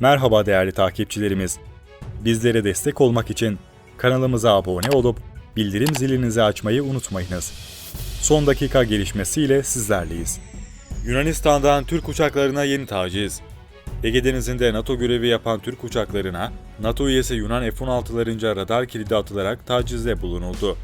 Merhaba değerli takipçilerimiz. Bizlere destek olmak için kanalımıza abone olup bildirim zilinizi açmayı unutmayınız. Son dakika gelişmesiyle sizlerleyiz. Yunanistan'dan Türk uçaklarına yeni taciz. Ege Denizi'nde NATO görevi yapan Türk uçaklarına NATO üyesi Yunan F-16'larınca radar kilidi atılarak tacizde bulunuldu.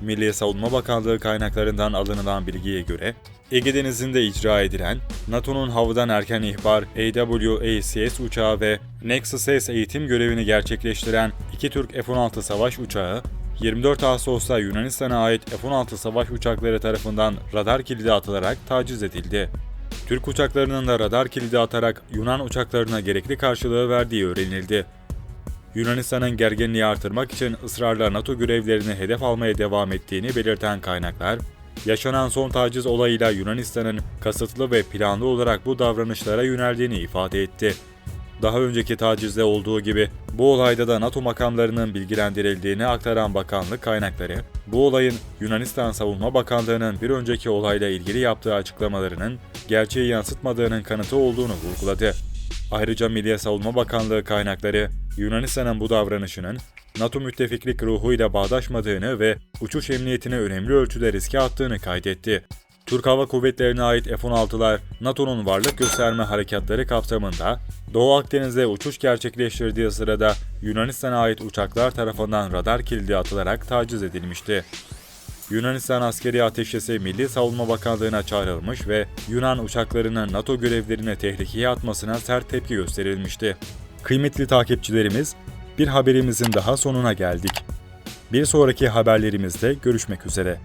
Milli Savunma Bakanlığı kaynaklarından alınan bilgiye göre, Ege Denizi'nde icra edilen NATO'nun havadan erken ihbar AWACS uçağı ve Nexus S eğitim görevini gerçekleştiren iki Türk F-16 savaş uçağı, 24 Ağustos'ta Yunanistan'a ait F-16 savaş uçakları tarafından radar kilidi atılarak taciz edildi. Türk uçaklarının da radar kilidi atarak Yunan uçaklarına gerekli karşılığı verdiği öğrenildi. Yunanistan'ın gerginliği artırmak için ısrarla NATO görevlerini hedef almaya devam ettiğini belirten kaynaklar, yaşanan son taciz olayıyla Yunanistan'ın kasıtlı ve planlı olarak bu davranışlara yöneldiğini ifade etti. Daha önceki tacizde olduğu gibi bu olayda da NATO makamlarının bilgilendirildiğini aktaran bakanlık kaynakları, bu olayın Yunanistan Savunma Bakanlığı'nın bir önceki olayla ilgili yaptığı açıklamalarının gerçeği yansıtmadığının kanıtı olduğunu vurguladı. Ayrıca Milli Savunma Bakanlığı kaynakları Yunanistan'ın bu davranışının NATO müttefiklik ruhuyla bağdaşmadığını ve uçuş emniyetini önemli ölçüde riske attığını kaydetti. Türk Hava Kuvvetleri'ne ait F-16'lar NATO'nun varlık gösterme harekatları kapsamında Doğu Akdeniz'de uçuş gerçekleştirdiği sırada Yunanistan'a ait uçaklar tarafından radar kilidi atılarak taciz edilmişti. Yunanistan askeri ateşesi Milli Savunma Bakanlığı'na çağrılmış ve Yunan uçaklarının NATO görevlerine tehlikeye atmasına sert tepki gösterilmişti. Kıymetli takipçilerimiz, bir haberimizin daha sonuna geldik. Bir sonraki haberlerimizde görüşmek üzere.